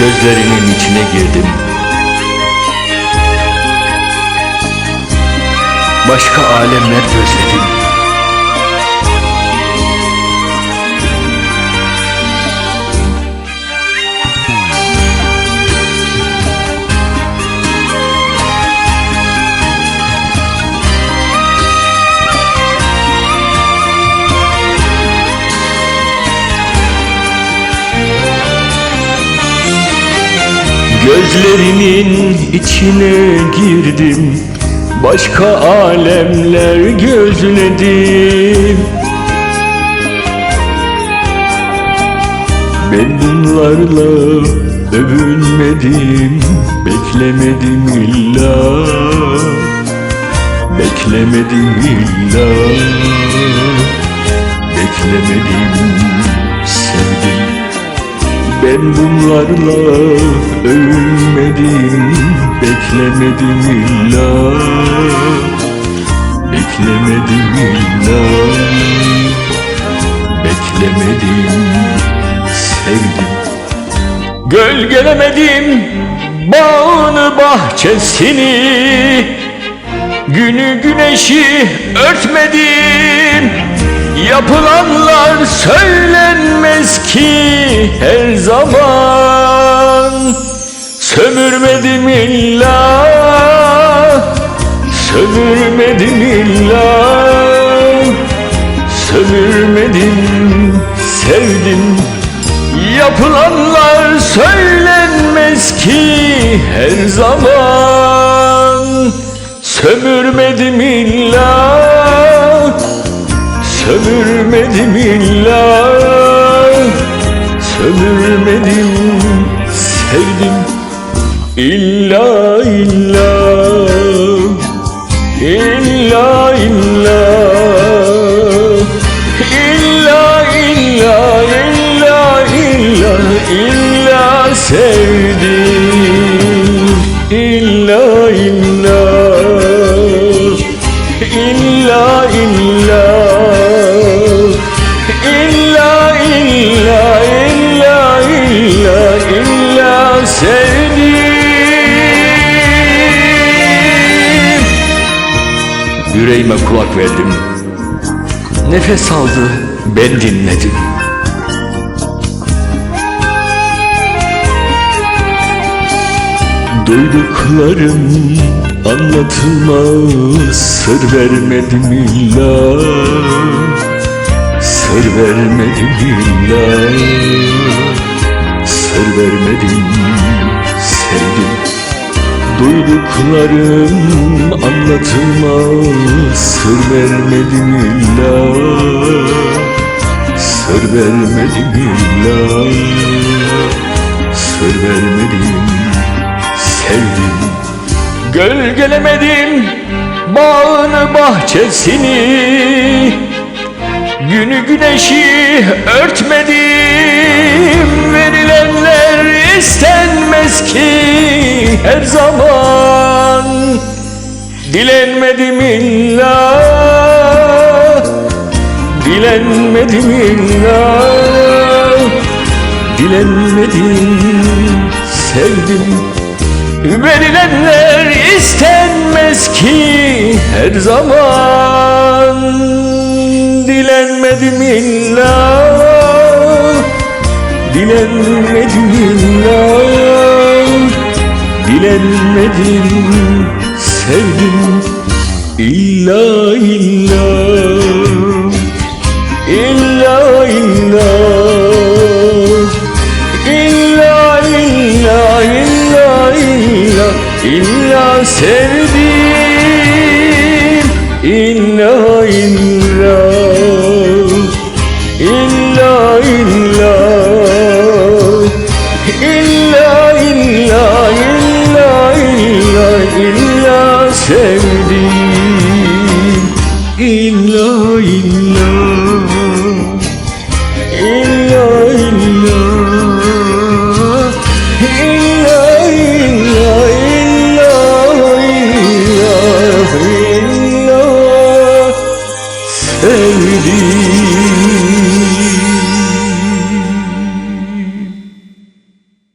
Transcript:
Gözlerinin içine girdim. Başka alemler gözledim Gözlerinin içine girdim Başka alemler gözledim. Ben bunlarla övünmedim Beklemedim illa Beklemedim illa ben bunlarla övünmedim, beklemedim illa. Beklemedim illa. Beklemedim, sevdim. Gölgelemedim bağını bahçesini. Günü güneşi örtmedim Yapılanlar söylenmez ki her zaman. Sömürmedim illa Sömürmedim illa. Sömürmedim sevdim. Yapılanlar söylenmez ki her zaman. Sömürmedim illa Sömürmedim illa. Sömürmedim sevdim. İlla illa. İlla illa. İlla illa illa illa. İlla sevdim kulak verdim. Nefes aldı. Ben dinledim. Duyduklarım anlatılmaz. Sır vermedim illa. Sır vermedim illa Duyduklarım anlatılmaz Sır vermedim illa. Sır vermedim illa. Sır vermedim sevdim. Gölgelemedim bağını bahçesini. Günü güneşi örtmedim Verilenler istenmez ki her zaman Dilenmedim illa. Dilenmedim illa. Dilenmedim sevdim. Verilenler istenmez ki her zaman. Dilenmedim illa. Dilenmedim illa Dilenmedim, sevdim. İlla illa İlla illa İlla illa illa illa İlla sevdim. İlla sevdim. İlla